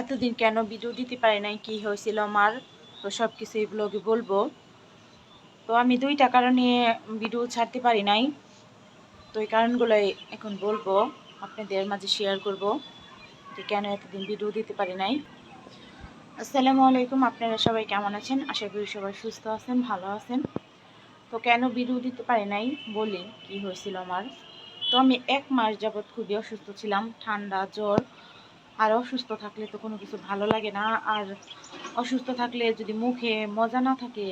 এতদিন কেন ভিডিও দিতে পারি নাই, কি হয়েছিল আমার তো সব কিছু এই বলব। তো আমি দুইটা কারণে ভিডিও ছাড়তে পারি নাই। তো এই কারণগুলোই এখন বলব, আপনাদের মাঝে শেয়ার করব যে কেন এতদিন ভিডিও দিতে পারি নাই। আসসালামু আলাইকুম, আপনারা সবাই কেমন আছেন? আশা করি সবাই সুস্থ আছেন, ভালো আছেন। তো কেন ভিডিও দিতে পারি নাই, বলি, কি হয়েছিল আমার তো আমি এক মাস যাবৎ খুবই অসুস্থ ছিলাম, ঠান্ডা, জ্বর। আর অসুস্থ থাকলে তো কোনো কিছু ভালো লাগে না। আর অসুস্থ থাকলে যদি মুখে মজা না থাকে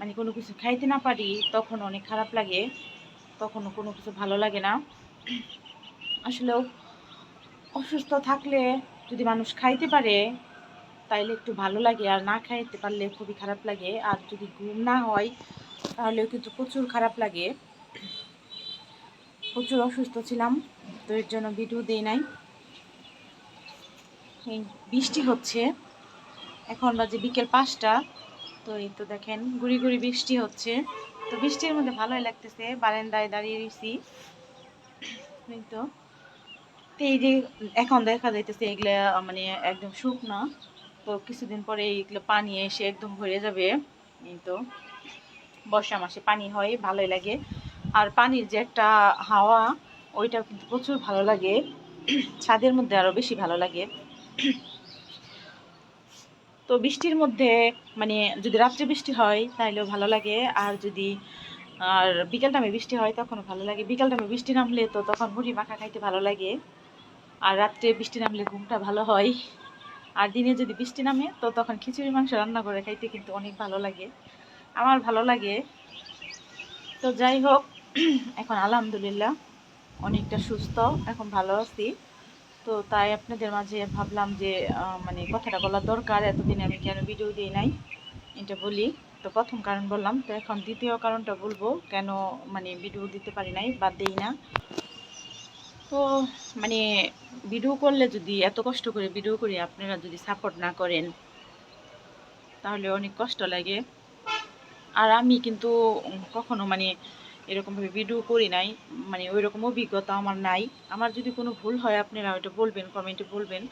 মানে কোনো কিছু খাইতে না পারি, তখন অনেক খারাপ লাগে। তখনও কোনো কিছু ভালো লাগে না। আসলেও অসুস্থ থাকলে যদি মানুষ খাইতে পারে, তাইলে একটু ভালো লাগে। আর না খাইতে পারলে খুবই খারাপ লাগে। আর যদি ঘুম না হয়, তাহলেও কিন্তু প্রচুর খারাপ লাগে। প্রচুর অসুস্থ ছিলাম, তো এর জন্য ভিডিও দিই নাই। এই বৃষ্টি হচ্ছে। এখন বাজে বিকেল পাঁচটা। তো এই তো দেখেন, গুড়ি গুড়ি বৃষ্টি হচ্ছে। তো বৃষ্টির মধ্যে ভালোই লাগতেছে, বারান্দায় দাঁড়িয়ে রয়েছি এই তো। এই যে এখন দেখা যাইতেছে এগুলা মানে একদম শুকনো। তো কিছুদিন পরে এইগুলো পানি এসে একদম ভরে যাবে। এই তো। বর্ষা মাসে পানি হয়, ভালোই লাগে। আর পানির যে একটা হাওয়া ওইটা কিন্তু প্রচুর ভালো লাগে। ছাদের মধ্যে আরও বেশি ভালো লাগে। তো বৃষ্টির মধ্যে মানে যদি রাত্রে বৃষ্টি হয় তাহলেও ভালো লাগে। আর যদি, আর বিকেল টাইমে বৃষ্টি হয়, তখনও ভালো লাগে। বিকেল টাইমে বৃষ্টি নামলে তো তখন মুড়ি মাখা খাইতে ভালো লাগে। আর রাত্রে বৃষ্টি নামলে ঘুমটা ভালো হয়। আর দিনে যদি বৃষ্টি নামে, তো তখন খিচুড়ি, মাংস রান্না করে খাইতে কিন্তু অনেক ভালো লাগে। আমার ভালো লাগে। তো যাই হোক, এখন আলহামদুলিল্লাহ, অনেকটা সুস্থ, এখন ভালো আছি। তো তাই আপনাদের মাঝে ভাবলাম যে মানে কথাটা বলার দরকার। এতদিন আমি কেন ভিডিও দিই নাই, এটা বলি। তো প্রথম কারণ বললাম, তো এখন দ্বিতীয় কারণটা বলব, কেন মানে ভিডিও দিতে পারি নাই বা দেই না। তো মানে ভিডিও করলে যদি, এত কষ্ট করে ভিডিও করি, আপনারা যদি সাপোর্ট না করেন, তাহলে অনেক কষ্ট লাগে। আর আমি কিন্তু কখনো মানে এরকমভাবে ভিডিও করি নাই মানে ওই রকম অভিজ্ঞতা আমার নাই। আমার যদি কোনো ভুল হয়, আপনারা ওইটা বলবেন কমেন্টে বলবেন,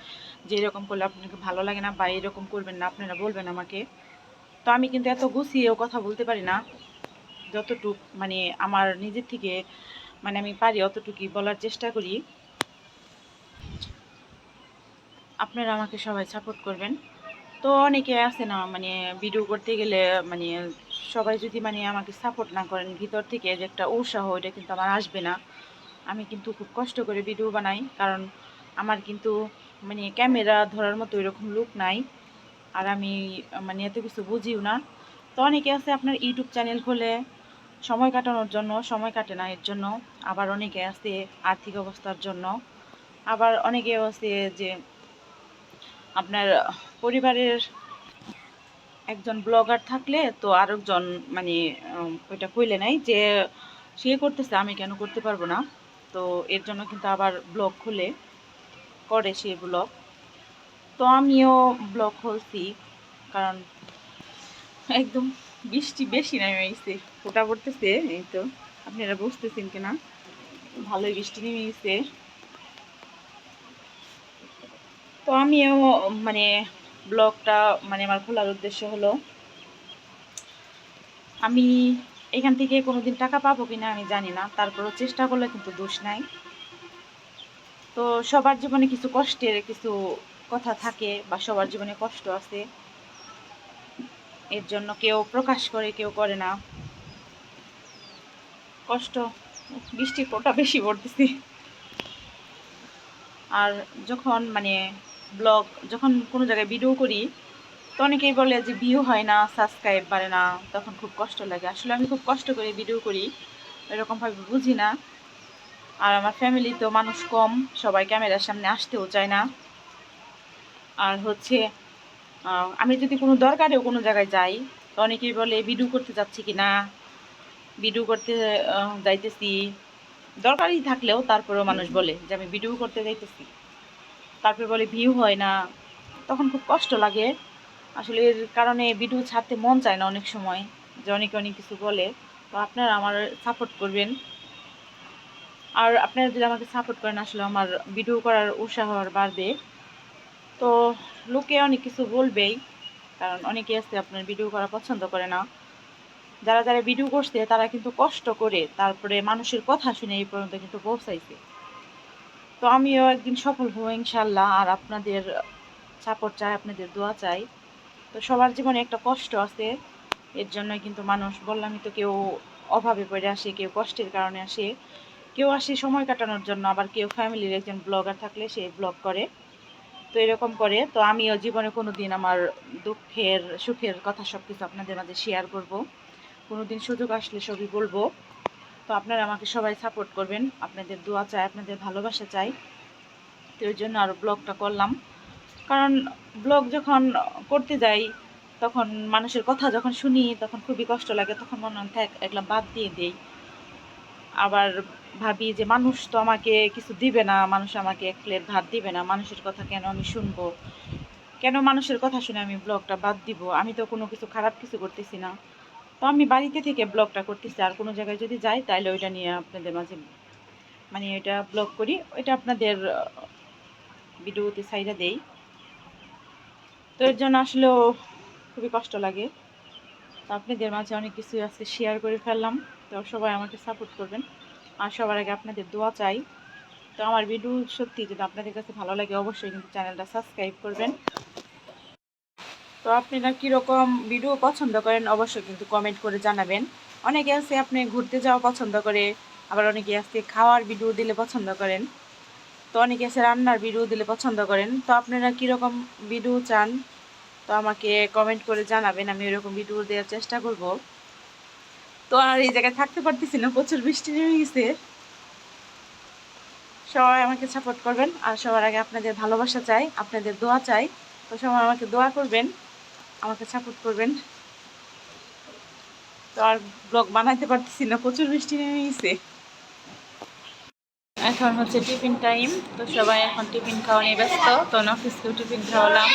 যে এরকম করলে আপনাকে ভালো লাগে না বা এরকম করবেন না, আপনারা বলবেন আমাকে। তো আমি কিন্তু এত গুছিয়েও কথা বলতে পারি না। যতটুক মানে আমার নিজের থেকে মানে আমি পারি অতটুকুই বলার চেষ্টা করি। আপনারা আমাকে সবাই সাপোর্ট করবেন। তো অনেকে আছে না মানে ভিডিও করতে গেলে মানে সবাই যদি মানে আমাকে সাপোর্ট না করেন, ভিতর থেকে যে একটা উৎসাহ, ওইটা কিন্তু আমার আসবে না। আমি কিন্তু খুব কষ্ট করে ভিডিও বানাই, কারণ আমার কিন্তু মানে ক্যামেরা ধরার মতো এরকম লুক নাই। আর আমি মানে এত কিছু বুঝিও না। তো অনেকে আছে আপনার ইউটিউব চ্যানেল খুলে, সময় কাটানোর জন্য, সময় কাটে না এর জন্য। আবার অনেকে আছে আর্থিক অবস্থার জন্য। আবার অনেকে আছে যে আপনার পরিবারের একজন ব্লগার থাকলে তো আরেকজন মানে ওইটা কইলে নাই যে সে করতেছে, আমি কেন করতে পারব না। তো এর জন্য কিন্তু আবার ব্লগ খুলে, করে সে ব্লগ। তো আমিও ব্লগ খুলছি, কারণ একদম বৃষ্টি বেশি নেমে গেছে ফোটা পড়তেছে, এই তো। আপনারা বুঝতেছেন কিনা? ভালোই বৃষ্টি নেমে গেছে তো আমিও মানে ব্লগটা মানে আমার খোলার উদ্দেশ্য হলো, আমি এখান থেকে কোনোদিন টাকা পাবো কিনা আমি জানি না। তারপরও চেষ্টা করলে কিন্তু দোষ নাই। তো সবার জীবনে কিছু কষ্টের কিছু কথা থাকে বা সবার জীবনে কষ্ট আছে। এর জন্য কেউ প্রকাশ করে, কেউ করে না। কষ্ট, বৃষ্টির ফোটা বেশি পড়তেছি। আর যখন মানে ব্লগ, যখন কোনো জায়গায় ভিডিও করি, তো অনেকেই বলে যে ভিউ হয় না সাবস্ক্রাইব বাড়ে না, তখন খুব কষ্ট লাগে। আসলে আমি খুব কষ্ট করে ভিডিও করি, এরকমভাবে বুঝি না। আর আমার ফ্যামিলি তো মানুষ কম, সবাই ক্যামেরার সামনে আসতেও চায় না। আর হচ্ছে আমি যদি কোনো দরকারেও কোনো জায়গায় যাই, তো অনেকেই বলে ভিডিও করতে যাচ্ছি কি না? ভিডিও করতে যাইতেছি। দরকারই থাকলেও তারপরেও মানুষ বলে যে আমি ভিডিও করতে যাইতেছি। তারপরে বলে ভিউ হয় না। তখন খুব কষ্ট লাগে। আসলে এর কারণে ভিডিও ছাড়তে মন চায় না অনেক সময়। যে অনেকে অনেক কিছু বলে, তো আপনারা আমার সাপোর্ট করবেন। আর আপনারা যদি আমাকে সাপোর্ট করেন, আসলে আমার ভিডিও করার উৎসাহ বাড়বে। তো লোকে অনেক কিছু বলবেই, কারণ অনেকে আছে আপনার ভিডিও করা পছন্দ করে না। যারা যারা ভিডিও করছে, তারা কিন্তু কষ্ট করে, তারপরে মানুষের কথা শুনে এই পর্যন্ত কিন্তু পৌঁছাইছে। তো আমিও একদিন সফল হব, ইনশাল্লাহ। আর আপনাদের সাপোর্ট চাই, আপনাদের দোয়া চাই। তো সবার জীবনে একটা কষ্ট আছে। এর জন্য কিন্তু মানুষ, বললামই তো কেউ অভাবে পড়ে আসে, কেউ কষ্টের কারণে আসে। কেউ আসে সময় কাটানোর জন্য, আবার কেউ ফ্যামিলির একজন ব্লগার থাকলে সে ব্লগ করে। তো এরকম করে। তো আমিও জীবনে কোনো দিন আমার দুঃখের, সুখের কথা সব কিছু আপনাদের মাঝে শেয়ার করব। কোনো দিন সুযোগ আসলে সবই বলব। তো আপনারা আমাকে সবাই সাপোর্ট করবেন। আপনাদের দোয়া চাই, আপনাদের ভালোবাসা চাই। তো ওই জন্য আরও ব্লগটা করলাম। কারণ ব্লগ যখন করতে যাই, তখন মানুষের কথা যখন শুনি, তখন খুবই কষ্ট লাগে। তখন মনে হয়, থাক একলা বাদ দিয়ে দেই। আবার ভাবি যে, মানুষ তো আমাকে কিছু দিবে না। মানুষ আমাকে এক প্লেট ভাত দিবে না। মানুষের কথা কেন আমি শুনব? কেন মানুষের কথা শুনে আমি ব্লগটা বাদ দিব? আমি তো কোনো কিছু খারাপ কিছু করতেছি না। তো আমি বাড়িতে থেকে ব্লগটা করতেছি। আর কোনো জায়গায় যদি যাই, তাহলে ওইটা নিয়ে আপনাদের মাঝে মানে এটা ব্লগ করি। ওইটা আপনাদের ভিডিওতে সাইডা দেই। তো এর জন্য আসলেও খুবই কষ্ট লাগে। তো আপনাদের মাঝে অনেক কিছু আজকে শেয়ার করে ফেললাম। তো সবাই আমাকে সাপোর্ট করবেন। আর সবার আগে আপনাদের দোয়া চাই। তো আমার ভিডিও সত্যি যদি আপনাদের কাছে ভালো লাগে, অবশ্যই কিন্তু চ্যানেলটা সাবস্ক্রাইব করবেন। তো আপনারা কীরকম ভিডিও পছন্দ করেন, অবশ্যই কিন্তু কমেন্ট করে জানাবেন। অনেকে আছে আপনি ঘুরতে যাওয়া পছন্দ করে, আবার অনেকে আছে খাওয়ার ভিডিও দিলে পছন্দ করেন। তো অনেকে আছে রান্নার ভিডিও দিলে পছন্দ করেন। তো আপনারা কীরকম ভিডিও চান, তো আমাকে কমেন্ট করে জানাবেন, আমি এরকম ভিডিও দেওয়ার চেষ্টা করব। তো আর এই জায়গায় থাকতে পারতেছি না, প্রচুর বৃষ্টি নেমে গেছে। সবাই আমাকে সাপোর্ট করবেন, আর সবার আগে আপনাদের ভালোবাসা চাই, আপনাদের দোয়া চাই, তো সবাই আমাকে দোয়া করবেন। আমাকে সাপোর্ট করবেন। তো আর ব্লগ বানাইতে পারতেছি না, প্রচুর বৃষ্টি নেমে গেছে। এখন হচ্ছে টিফিন টাইম তো সবাই এখন টিফিন খাওয়া নিয়ে ব্যস্ত, তো অফিসকেও টিফিন খাওয়ালাম।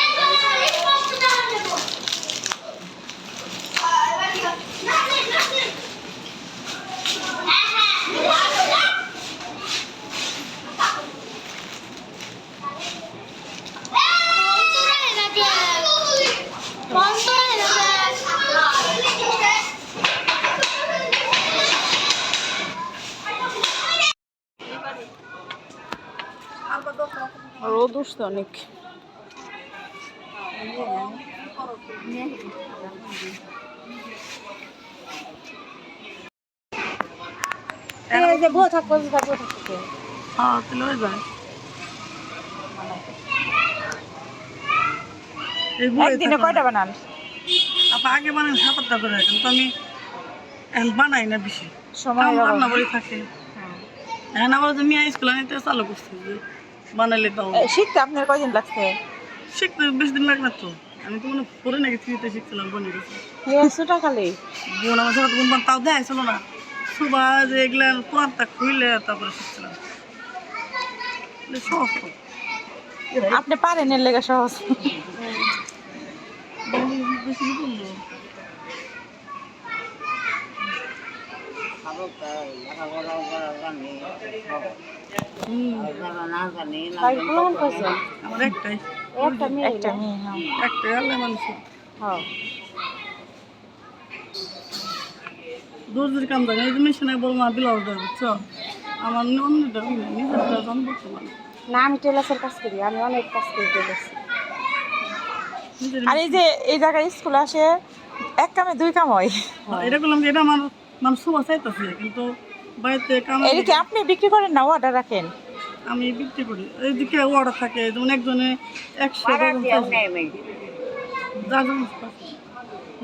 রোদ উঠছে অনেক বউ থাকব থাকব থাকব হ্যাঁ তাহলে ওই ভাই একদিনে কয়টা বানান? আপা আগে বানাই সাত আটটা করে কিন্তু আমি বানাই না বেশি। সময়। রান্না থাকে। হ্যাঁ। যে মিয়া স্কুল আমি তো চালু করছি। বানাইলে তাও এ, শিখতে আপনার কয়দিন লাগছে? শিখতে বেশি দিন লাগে না তো। আমি তো মনে পরে নাকি থ্রিতে শিখছিলাম বনে গেছি। ছোটা খালি বোন আমার সাথে বোন তাও দেয় ছিল না। সুবা যে এগুলা কোরআনটা খুইলে তারপরে শিখছিলাম। সহজ আপনি পারেন এর লেগে সহজ বেশি কি বলব ভাই প্রমাণ করছেন একটাই হ্যাঁ আল্লাহ হ্যাঁ দর্জির কাম জানি এই বলব না আমার না আমি টেলার্সের কাজ করি আমি অনেক কাজ করি আর এই যে এই জায়গায় স্কুল আসে, এক কামে দুই কাম হয়। এটা করলাম এটা আমার মানে শোভা চাইতেছে কিন্তু বাড়িতে কাম এটা কি আপনি বিক্রি করেন না অর্ডার রাখেন? আমি বিক্রি করি। এইদিকে অর্ডার থাকে যেমন একজনে একশো।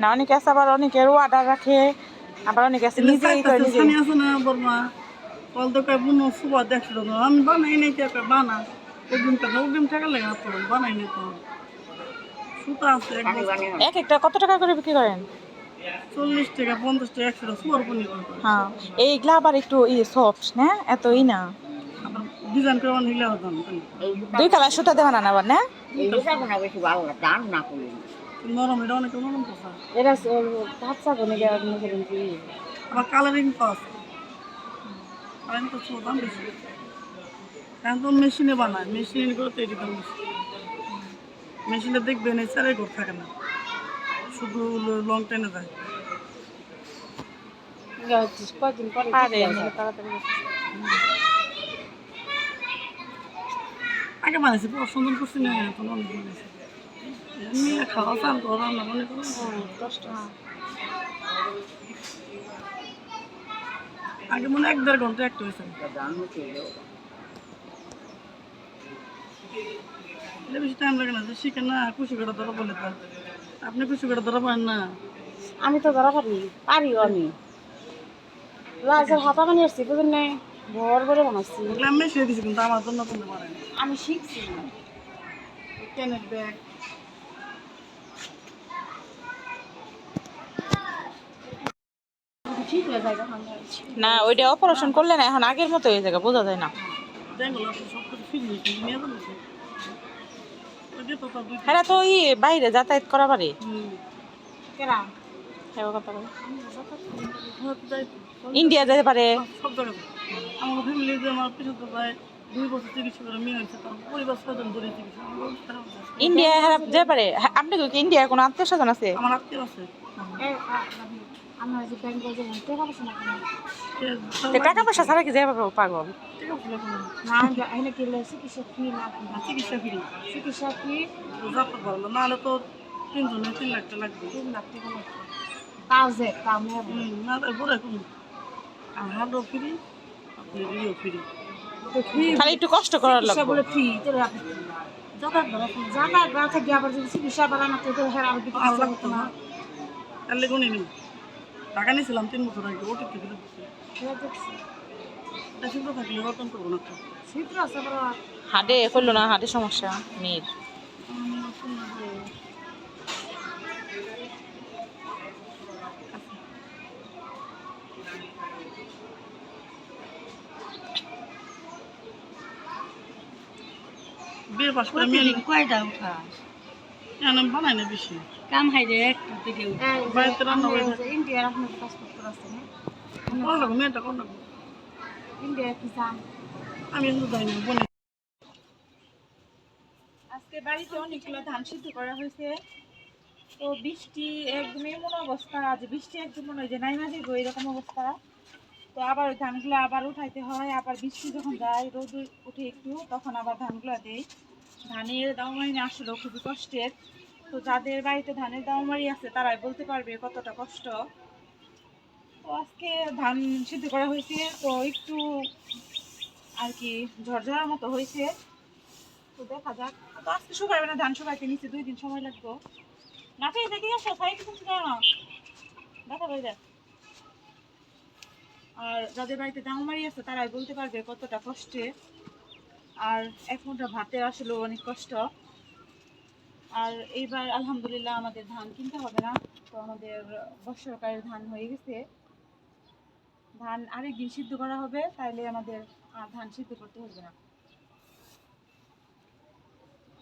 না অনেকে আছে আবার অনেকের অর্ডার রাখে আবার অনেকে আছে নিজেই করে নিজে আছে না বর্মা কল তো কয় বুনো শোভা দেখছ আমি বানাই নাই কয় বানা। টাকা অগ্রিম টাকা লাগে না পড়ো বানাই নাই তো। সুতা আছে এক একটা কত টাকা করে বিক্রি করেন? চল্লিশ টাকা পঞ্চাশ টাকা একশো টাকা সুপার পনির করে। হ্যাঁ এইগুলা আবার একটু ই সফট না? এত ই না? ডিজাইন করে অনেক হিলা হতাম দুই কালার সুতা দেওয়া না আবার না? নরম এটা অনেক নরম এটা কোনে আবার কালারিং আছে। কালারিং তো দাম বেশি। এখন তো মেশিনে বানায় মেশিনে করে তৈরি দাম বেশি মেশিনটা দেখবেন এই চারে ঘর থাকে না। শুধু লং টাইনে যায়। কয়দিন পরে তাড়াতাড়ি আগে বানাইছি পুরো সুন্দর করছি না এখন অনেক বানাইছি। এমনি খাওয়া চাল করা রান্না বান্না করে। কষ্ট আগে মনে এক দেড় ঘণ্টা একটা হয়েছে। বেশি টাইম লাগে না যে শিখে না কুশি কাটা ধরা বলে তো আপনি কুশি কাটা ধরা পারেন না। আমি তো ধরা পারি পারিও আমি। লাজের হাতা বানিয়ে আসছি বুঝলেন না ভর করে বানাচ্ছি। আমি শিখে দিছি কিন্তু আমার জন্য করতে পারেন আমি শিখছি কেনের ব্যাগ হয়ে না ওইটা অপারেশন করলে না এখন আগের মতো হয়ে যাবে বোঝা যায় না। হ্যাঁ তো ওই বাইরে যাতায়াত করা পারে হ্যাঁ। হ্যাঁ। ইন্ডিয়া যেতে পারে। আমার ফ্যামিলি আমার পিছনে তো দুই বছর চিকিৎসা করে মেয়ে হয়েছে তার পরিবার ছয়জন ধরে চিকিৎসা আমার খারাপ হয়েছে। ইন্ডিয়া হ্যাঁ যেতে পারে। আপনি কি ইন্ডিয়ার কোনো আত্মীয় স্বজন আছে? আমার আত্মীয় আছে। আমার যে ব্যাংকে যে টাকা পয়সা না। কে- তো টাকা পয়সা ছাড়া কি যাবে পারব পাগল। না। এখানে গেলে চিকিৎসা ফি না চিকিৎসা ফ্রি চিকিৎসা ফি? যাতে পারল নাহলে তো তিনজনে তিন লাখ টাকা লাগবে। তিন লাখ টাকা লাগবে। তাও যে তাও না বলে কোন আর হার্টও ফ্রি আপনি ইয়েও ফ্রি। খালি একটু কষ্ট করার লাগবে। বলে ফ্রি তোর যাতায়াত ধরা ফ্রি যাতায়াত বেড়া থেকে আবার যদি চিকিৎসা বেড়া না তো তোর হের আর চিকিৎসা লাগতো না। তাহলে কোনই নেই টাকা নিয়েছিলাম তিন বছর আগে ওটি এটা থাকলে করব না তো। আছে হাটে করল না হাটে সমস্যা মেয়ের বিয়ে পাশ করে মেয়ে কয়টা উঠা আমি বানাই না বেশি? কাম হাই রে একটু দিকে বাড়িতে রান্না করে দেয়। ইন্ডিয়ার আপনার পাসপোর্ট আছে না? কোন লাগো মেয়েটা কোন লাগো ইন্ডিয়া কি যান আমি কিন্তু যাই না বলে আজকে বাড়িতে অনেকগুলো ধান সিদ্ধ করা হয়েছে। তো বৃষ্টি একদম এমন অবস্থা আজ বৃষ্টি একদম মনে হয় যে নাই মাঝে গো এরকম অবস্থা। তো আবার ওই ধানগুলো আবার উঠাইতে হয় আবার বৃষ্টি যখন যায় রোদ উঠে একটু তখন আবার ধানগুলো দেয় ধানের দাম না আসলে খুবই কষ্টের। তো যাদের বাড়িতে ধানের দাওমারি আছে, তারাই বলতে পারবে কতটা কষ্ট। তো আজকে ধান সিদ্ধ করা হয়েছে, তো একটু আর কি ঝরঝরার মতো হয়েছে। তো দেখা যাক। তো আজকে শুকাবে না ধান, শুকাইতে নিচে দুই দিন সময় লাগবে। না পেয়ে দেখি আসো সাইড কিছু না। দেখা পাই দেখ আর যাদের বাড়িতে দামারি আছে, তারাই বলতে পারবে কতটা কষ্টে। আর এক মুঠা ভাতের আসলে অনেক কষ্ট। আর এইবার আলহামদুলিল্লাহ আমাদের ধান কিনতে হবে না। তো আমাদের বর্ষকারের ধান হয়ে গেছে। ধান আরেকদিন সিদ্ধ করা হবে, তাইলে আমাদের আর ধান সিদ্ধ করতে হবে না।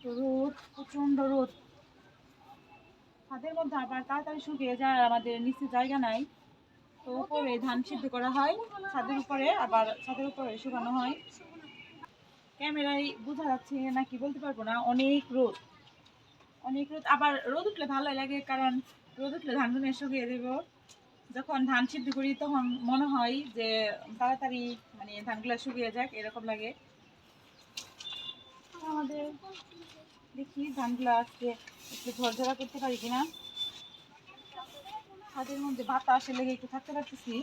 রোদ প্রচণ্ড রোদ। ছাদের মধ্যে আবার তাড়াতাড়ি শুকিয়ে যায় আমাদের নিচে জায়গা নাই। তো উপরে ধান সিদ্ধ করা হয়, ছাদের উপরে আবার ছাদের উপরে শুকানো হয়। ক্যামেরায় বোঝা যাচ্ছে নাকি বলতে পারব না, অনেক রোদ। অনেক রোদ আবার রোদ উঠলে ভালো লাগে, কারণ রোদ উঠলে ধান ধুনে শুকিয়ে দেব। যখন ধান সিদ্ধ করি, তখন মনে হয় যে তাড়াতাড়ি মানে ধানগুলো শুকিয়ে যাক, এরকম লাগে। আমাদের দেখি ধানগুলো আজকে একটু ঝরঝরা করতে পারি কিনা। হাতের মধ্যে বাতাস লেগে একটু থাকতে পারতেছি।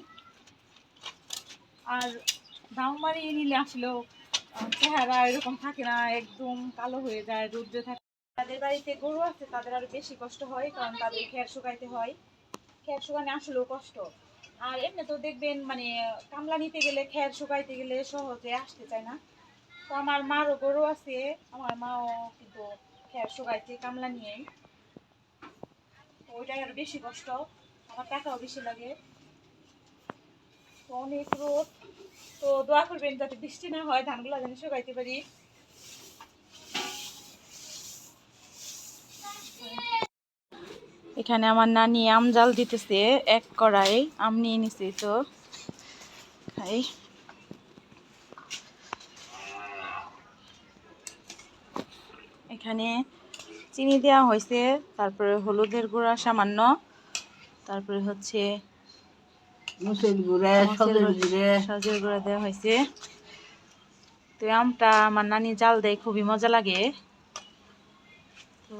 আর দাউমারি নিলে আসলেও চেহারা এরকম থাকে না, একদম কালো হয়ে যায়, রৌদ্রে থাকে তাদের বাড়িতে গরু আছে, তাদের আরও বেশি কষ্ট হয়, কারণ তাদের খেয়ার শুকাইতে হয়। খেয়ার শুকানো আসলেও কষ্ট। আর এমনি তো দেখবেন মানে কামলা নিতে গেলে খেয়ার শুকাইতে গেলে সহজে আসতে চায় না। তো আমার মারও গরু আছে, আমার মাও কিন্তু খেয়ার শুকাইছে কামলা নিয়েই ওইটাই আরও বেশি কষ্ট, আমার টাকাও বেশি লাগে। তো অনেক রোদ তো দোয়া করবেন যাতে বৃষ্টি না হয়, ধানগুলো যেন শুকাইতে পারি। এখানে আমার নানি আম জাল দিতেছে এক কড়াই আম নিয়ে নিছি তো খাই। এখানে চিনি দেওয়া হয়েছে তারপরে হলুদের গুঁড়া সামান্য তারপরে হচ্ছে সজের গুঁড়া। দেওয়া হয়েছে। তো আমটা আমার নানি জাল দেয় খুবই মজা লাগে। তো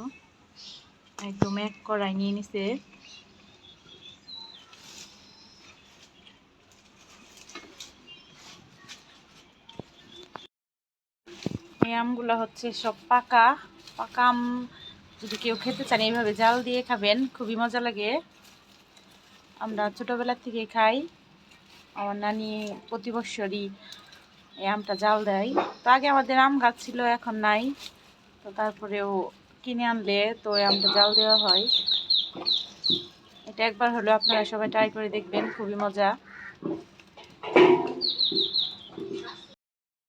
একদম এক কড়াই নিয়ে নিছে। এই আমগুলো হচ্ছে সব পাকা। পাকা আম যদি কেউ খেতে চান, এইভাবে জাল দিয়ে খাবেন, খুবই মজা লাগে। আমরা ছোটোবেলা থেকে খাই। আমার নানি প্রতি বছরই এই আমটা জাল দেয়। তো আগে আমাদের আম গাছ ছিল, এখন নাই। তো তারপরেও কিনে আনলে তো আমটা জাল দেওয়া হয়। এটা একবার হলো আপনারা সবাই ট্রাই করে দেখবেন, খুবই মজা।